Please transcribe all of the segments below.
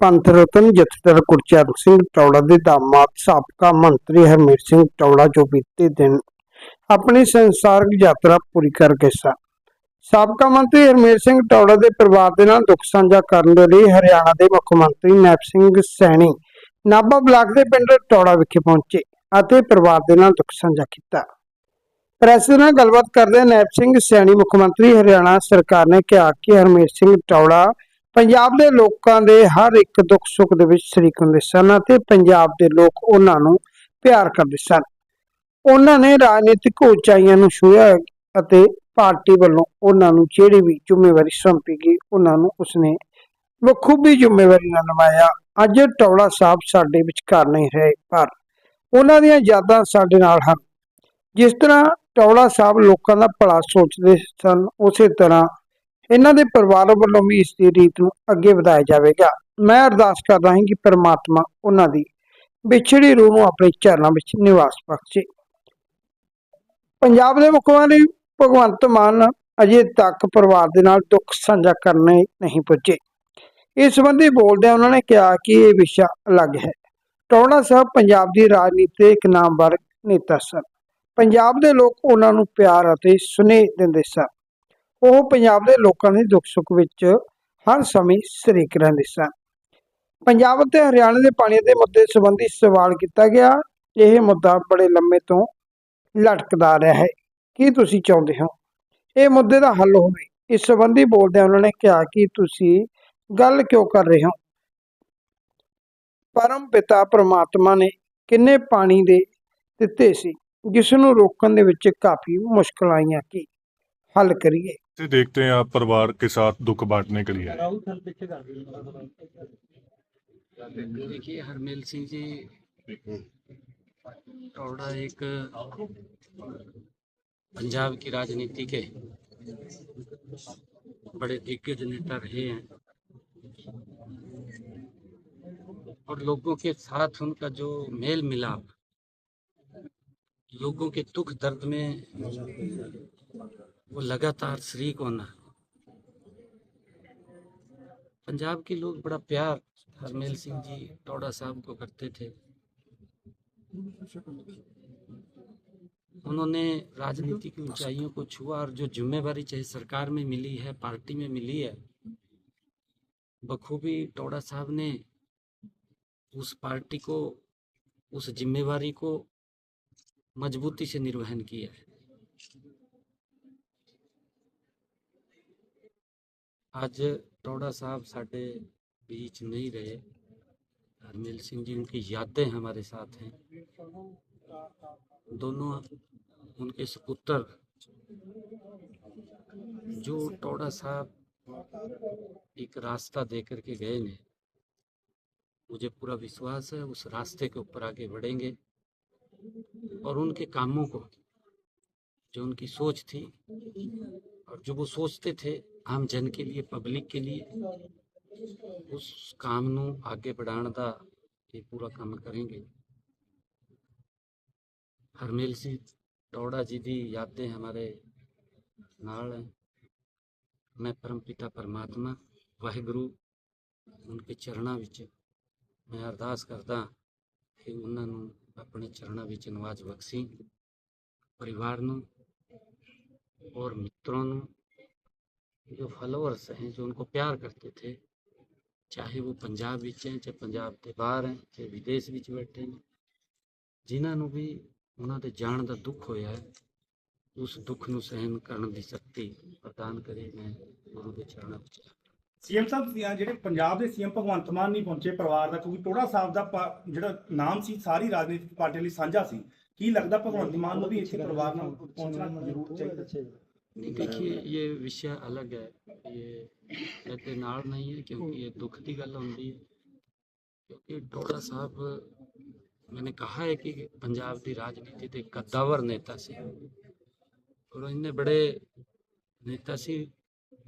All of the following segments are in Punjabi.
ਪੰਥ ਰਤਨ ਜਥੇਦਾਰ ਗੁਰਚਰਨ ਸਿੰਘ ਟੌੜਾ ਦੇ ਦਾਮਾਦ ਸਾਬਕਾ ਮੰਤਰੀ ਹਰਮੀਤ ਸਿੰਘ ਟੌੜਾ ਜੋ ਬੀਤੇ ਦਿਨ ਆਪਣੀ ਸੰਸਾਰਿਕ ਯਾਤਰਾ ਪੂਰੀ ਕਰ ਗਏ ਸਨ ਸਾਬਕਾ ਮੰਤਰੀ ਹਰਮੀਤ ਸਿੰਘ ਟੌੜਾ ਦੇ ਪਰਿਵਾਰ ਦੇ ਨਾਲ ਦੁੱਖ ਸਾਂਝਾ ਕਰਨ ਦੇ ਲਈ ਹਰਿਆਣਾ ਦੇ ਮੁੱਖ ਮੰਤਰੀ ਨੈਪ ਸਿੰਘ ਸੈਣੀ ਨਾਭਾ ਬਲਾਕ ਦੇ ਪਿੰਡ ਟੌੜਾ ਵਿਖੇ ਪਹੁੰਚੇ ਅਤੇ ਪਰਿਵਾਰ ਦੇ ਨਾਲ ਦੁੱਖ ਸਾਂਝਾ ਕੀਤਾ। ਪ੍ਰੈਸ ਦੇ ਨਾਲ ਗੱਲਬਾਤ ਕਰਦੇ ਨੈਪ ਸਿੰਘ ਸੈਣੀ ਮੁੱਖ ਮੰਤਰੀ ਹਰਿਆਣਾ ਸਰਕਾਰ ਨੇ ਕਿਹਾ ਕਿ ਹਰਮੀਤ ਸਿੰਘ ਟੌੜਾ ਪੰਜਾਬ ਦੇ ਲੋਕਾਂ ਦੇ ਹਰ ਇੱਕ ਦੁੱਖ ਸੁੱਖ ਦੇ ਵਿੱਚ ਸ਼ਰੀਕ ਹੁੰਦੇ ਸਨ ਅਤੇ ਪੰਜਾਬ ਦੇ ਲੋਕ ਉਹਨਾਂ ਨੂੰ ਪਿਆਰ ਕਰਦੇ ਸਨ। ਉਹਨਾਂ ਨੇ ਰਾਜਨੀਤਿਕ ਉਚਾਈਆਂ ਨੂੰ ਛੂਹਿਆ ਅਤੇ ਪਾਰਟੀ ਵੱਲੋਂ ਉਹਨਾਂ ਨੂੰ ਜਿਹੜੀ ਵੀ ਜ਼ਿੰਮੇਵਾਰੀ ਸੌਂਪੀ ਗਈ, ਉਹਨਾਂ ਨੂੰ ਉਸਨੇ ਬਖੂਬੀ ਜ਼ਿੰਮੇਵਾਰੀ ਨਾਲ ਨਿਭਾਇਆ। ਅੱਜ ਟੌੜਾ ਸਾਹਿਬ ਸਾਡੇ ਵਿਚਕਾਰ ਨਹੀਂ ਰਹੇ, ਪਰ ਉਹਨਾਂ ਦੀਆਂ ਯਾਦਾਂ ਸਾਡੇ ਨਾਲ ਹਨ। ਜਿਸ ਤਰ੍ਹਾਂ ਟੌੜਾ ਸਾਹਿਬ ਲੋਕਾਂ ਦਾ ਭਲਾ ਸੋਚਦੇ ਸਨ, ਉਸੇ ਤਰ੍ਹਾਂ ਇਹਨਾਂ ਦੇ ਪਰਿਵਾਰ ਵੱਲੋਂ ਵੀ ਇਸ ਦੀ ਰੀਤ ਨੂੰ ਅੱਗੇ ਵਧਾਇਆ ਜਾਵੇਗਾ। ਮੈਂ ਅਰਦਾਸ ਕਰਦਾ ਹਾਂ ਕਿ ਪ੍ਰਮਾਤਮਾ ਉਹਨਾਂ ਦੀ ਵਿਛੜੀ ਰੂਹ ਨੂੰ ਆਪਣੇ ਚਰਨਾਂ ਵਿੱਚ ਨਿਵਾਸ ਬਖਸ਼ੇ। ਪੰਜਾਬ ਦੇ ਮੁੱਖ ਮੰਤਰੀ ਭਗਵੰਤ ਮਾਨ ਅਜੇ ਤੱਕ ਪਰਿਵਾਰ ਦੇ ਨਾਲ ਦੁੱਖ ਸਾਂਝਾ ਕਰਨੇ ਨਹੀਂ ਪੁੱਜੇ। ਇਸ ਸੰਬੰਧੀ ਬੋਲਦਿਆਂ ਉਹਨਾਂ ਨੇ ਕਿਹਾ ਕਿ ਇਹ ਵਿਸ਼ਾ ਅਲੱਗ ਹੈ। ਟੌੜਾ ਸਾਹਿਬ ਪੰਜਾਬ ਦੀ ਰਾਜਨੀਤੀ ਦੇ ਇੱਕ ਨਾਮਵਰ ਨੇਤਾ ਸਨ। ਪੰਜਾਬ ਦੇ ਲੋਕ ਉਹਨਾਂ ਨੂੰ ਪਿਆਰ ਅਤੇ ਸੁਨੇਹ ਦਿੰਦੇ ਸਨ। ਉਹ ਪੰਜਾਬ ਦੇ ਲੋਕਾਂ ਦੇ ਦੁੱਖ ਸੁੱਖ ਵਿੱਚ ਹਰ ਸਮੇਂ ਸ਼ਰੀਕ ਰਹਿੰਦੇ ਸਨ। ਪੰਜਾਬ ਅਤੇ ਹਰਿਆਣਾ ਦੇ ਪਾਣੀ ਦੇ ਮੁੱਦੇ ਸੰਬੰਧੀ ਸਵਾਲ ਕੀਤਾ ਗਿਆ। ਇਹ ਮੁੱਦਾ ਬੜੇ ਲੰਮੇ ਤੋਂ ਲਟਕਦਾ ਰਿਹਾ ਹੈ। ਕੀ ਤੁਸੀਂ ਚਾਹੁੰਦੇ ਹੋ? ਇਹ ਮੁੱਦੇ ਦਾ ਹੱਲ ਹੋਵੇ। ਇਸ ਸੰਬੰਧੀ ਬੋਲਦਿਆਂ ਉਹਨਾਂ ਨੇ ਕਿਹਾ ਕਿ ਤੁਸੀਂ ਗੱਲ ਕਿਉਂ ਕਰ ਰਹੇ ਹੋ? ਪਰਮ ਪਿਤਾ ਪ੍ਰਮਾਤਮਾ ਨੇ ਕਿੰਨੇ ਪਾਣੀ ਦੇ ਦਿੱਤੇ ਸੀ। ਜਿਸ ਨੂੰ ਰੋਕਣ ਦੇ ਵਿੱਚ ਕਾਫੀ ਮੁਸ਼ਕਲਾਂ ਆਈਆਂ ਕੀ ਹੱਲ ਕਰੀਏ। से देखते हैं आप परिवार के साथ दुख बांटने के लिए। देखिए हरमेल सिंह जी टोड़ा एक पंजाब की राजनीति के बड़े दिग्गज नेता रहे हैं। और लोगों के साथ उनका जो मेल मिलाप लोगों के दुख दर्द में वो लगातार शरीक होना पंजाब के लोग बड़ा प्यार, हरमेल सिंह जी, टोडा साहब को करते थे। उन्होंने राजनीति की ऊंचाइयों को छुआ और जो जिम्मेवारी चाहे सरकार में मिली है, पार्टी में मिली है, बखूबी टोडा साहब ने उस पार्टी को, उस जिम्मेवारी को मजबूती से निर्वहन किया है। ਅੱਜ टोडा साहब साढ़े बीच नहीं रहे। हरमेल सिंह जी, उनकी यादें हमारे साथ हैं। दोनों उनके सपुत्र। जो टोडा साहब एक रास्ता दे करके गए ने मुझे पूरा विश्वास है, उस रास्ते के ऊपर आगे बढ़ेंगे। और उनके कामों को, जो उनकी सोच थी जो वो सोचते थे ਆਮ ਜਨ ਕੇ ਲਈ ਪਬਲਿਕ ਕੇ ਲਈ ਉਸ ਕੰਮ ਨੂੰ ਅੱਗੇ ਵਧਾਉਣ ਦਾ ਇਹ ਪੂਰਾ ਕੰਮ ਕਰਾਂਗੇ ਹਰਮੇਲ ਸਿੰਘ ਟੌੜਾ ਜੀ ਦੀ ਯਾਦਾਂ ਹਮਾਰੇ ਨਾਲ ਹੈ ਮੈਂ ਪਰਮ ਪਿਤਾ ਪਰਮਾਤਮਾ ਵਾਹਿਗੁਰੂ ਉਨਕੇ ਚਰਨਾਂ ਵਿੱਚ ਮੈਂ ਅਰਦਾਸ ਕਰਦਾ ਕਿ ਉਹਨਾਂ ਨੂੰ ਆਪਣੇ ਚਰਨਾਂ ਵਿੱਚ ਨਵਾਜ ਬਖਸ਼ੀ परिवार ਨੂੰ और मित्रों ਨੂੰ जो फॉलोअर्स हैं जो उनको प्यार करते थे ਚਾਹੇ ਉਹ ਪੰਜਾਬ ਵਿੱਚ ਹੈ ਚਾਹੇ ਪੰਜਾਬ ਦੇ ਬਾਹਰ ਹੈ ਚਾਹੇ ਵਿਦੇਸ਼ ਵਿੱਚ ਬੈਠੇ ਨੇ ਜਿਨ੍ਹਾਂ ਨੂੰ ਵੀ ਉਹਨਾਂ ਦੇ ਜਾਣ ਦਾ ਦੁੱਖ ਹੋਇਆ ਹੈ ਉਸ ਦੁੱਖ ਨੂੰ ਸਹਿਣ ਕਰਨ ਦੀ ਸ਼ਕਤੀ ਪ੍ਰਦਾਨ ਕਰੇ ਮੈਂ ਗੁਰੂ ਦੇ ਚਰਨਾਂ ਵਿੱਚ ਸੀਐਮ ਸਾਹਿਬ ਸੀ- ਜਿਹੜੇ ਪੰਜਾਬ ਦੇ ਸੀਐਮ ਭਗਵੰਤ ਮਾਨ ਨਹੀਂ ਪਹੁੰਚੇ ਪਰਿਵਾਰ ਦਾ ਕਿਉਂਕਿ ਟੋੜਾ ਸਾਹਿਬ ਦਾ ਪ- ਜਿਹੜਾ ਨਾਮ ਸੀ ਸਾਰੀ ਰਾਜਨੀਤਿਕ ਪਾਰਟੀ ਲਈ ਸਾਂਝਾ ਸੀ ਕੀ ਲੱਗਦਾ ਭਗਵੰਤ ਮਾਨ ਨੂੰ ਵੀ ਇੱਥੇ ਪਰਿਵਾਰ ਨਾਲ ਪਹੁੰਚਣਾ ਜ਼ਰੂਰ ਚਾਹੀਦਾ नहीं देखिए ये विषय अलग है ये कहते नाल नहीं है क्योंकि ये दुख की गल होती है क्योंकि टोड़ा साहब मैंने कहा है कि पंजाब की राजनीति के कद्दावर नेता से और इन्ने बड़े नेता ਸੀ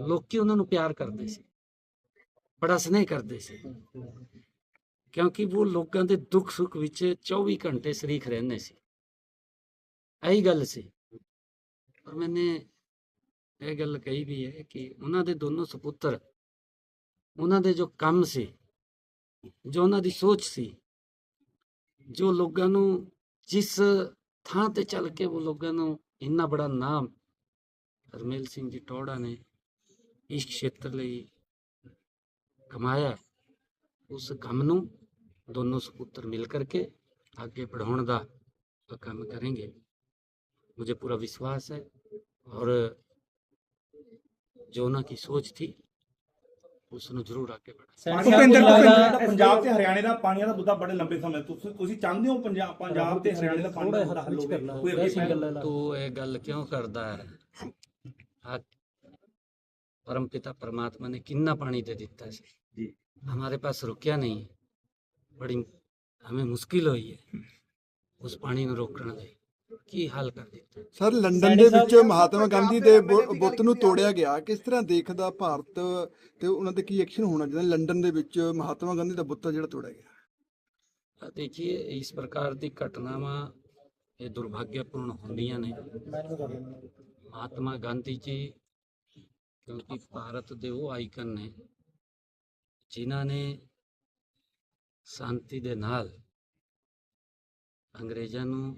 ਲੋਕੀ ਉਹਨਾਂ ਨੂੰ ਪਿਆਰ ਕਰਦੇ ਸੀ ਬੜਾ ਸਨੇਹ ਕਰਦੇ ਸੀ ਕਿਉਂਕਿ ਉਹ ਲੋਕਾਂ ਦੇ ਦੁੱਖ ਸੁੱਖ ਵਿੱਚ 24 ਘੰਟੇ ਸ਼ਰੀਕ ਰਹਿੰਦੇ ਸੀ ਇਹੀ ਗੱਲ ਸੀ ਔਰ ਮੈਨੇ ਇਹ ਗੱਲ ਕਹੀ ਵੀ ਹੈ ਕਿ ਉਹਨਾਂ ਦੇ ਦੋਨੋਂ ਸੁਪੁੱਤਰ ਉਹਨਾਂ ਦੇ ਜੋ ਕੰਮ ਸੀ ਜੋ ਉਹਨਾਂ ਦੀ ਸੋਚ ਸੀ ਜੋ ਲੋਕਾਂ ਨੂੰ ਜਿਸ ਥਾਂ ਤੇ ਚੱਲ ਕੇ ਉਹ ਲੋਕਾਂ ਨੂੰ ਇੰਨਾ ਬੜਾ ਨਾਮ ਹਰਮੇਲ ਸਿੰਘ ਜੀ ਟੋੜਾ ਨੇ ਇਸ ਖੇਤਰ ਲਈ ਕਮਾਇਆ ਉਸ ਕੰਮ ਨੂੰ ਦੋਨੋਂ ਸਪੁੱਤਰ ਮਿਲ ਕਰਕੇ आगे बढ़ाने का तो काम करेंगे मुझे पूरा विश्वास है और जो उन्होंने की सोच थी उसने जरूर आगे बढ़ा ਭੁਪਿੰਦਰ ਭੁਪਿੰਦਰ ਦਾ ਪੰਜਾਬ ਤੇ ਹਰਿਆਣੇ ਦਾ ਪਾਣੀਆਂ ਦਾ ਮੁੱਦਾ ਬੜੇ ਲੰਬੇ ਸਮੇਂ ਤੋਂ ਤੁਸੀਂ ਤੁਸੀਂ ਚਾਹੁੰਦੇ ਹੋ ਪੰਜਾਬ ਪੰਜਾਬ ਤੇ ਹਰਿਆਣੇ ਦਾ ਪਾਣੀ ਦਾ ਮੁੱਦਾ ਹੱਲ ਹੋਵੇ ਕੋਈ ਅੱਗੇ ਪਹਿਲ? तू ये गल क्यों करता है आज परम पिता परमात्मा ने कितना पानी दे दिता है जी। हमारे पास रुकया नहीं है बड़ी हमें मुश्किल हुई है उस पानी ਨੂੰ ਰੋਕਣ ਦੀ ਕੀ ਹੱਲ ਕਰ ਦਿੱਤਾ? ਸਰ ਲੰਡਨ ਦੇ ਵਿੱਚ ਮਹਾਤਮਾ ਗਾਂਧੀ ਦੇ ਬੁੱਤ ਨੂੰ ਤੋੜਿਆ ਗਿਆ। ਕਿਸ ਤਰ੍ਹਾਂ ਦੇਖਦਾ ਭਾਰਤ ਤੇ ਉਹਨਾਂ ਤੇ ਕੀ ਐਕਸ਼ਨ ਹੋਣਾ ਚਾਹੀਦਾ ਲੰਡਨ ਦੇ ਵਿੱਚ ਮਹਾਤਮਾ ਗਾਂਧੀ ਦਾ ਬੁੱਤ ਜਿਹੜਾ ਤੋੜਿਆ ਗਿਆ? ਦੇਖिए ਇਸ ਪ੍ਰਕਾਰ ਦੀ ਘਟਨਾਵਾਂ ਇਹ ਦੁਰਭਾਗਿਆਪੂਰਨ ਹੁੰਦੀਆਂ ਨੇ। ਮਹਾਤਮਾ ਗਾਂਧੀ ਜੀ ਕਿਉਂਕਿ ਭਾਰਤ ਦੇ ਉਹ ਆਈਕਨ ਨੇ ਜਿਨ੍ਹਾਂ ਨੇ ਸ਼ਾਂਤੀ ਦੇ ਨਾਲ ਅੰਗਰੇਜ਼ਾਂ ਨੂੰ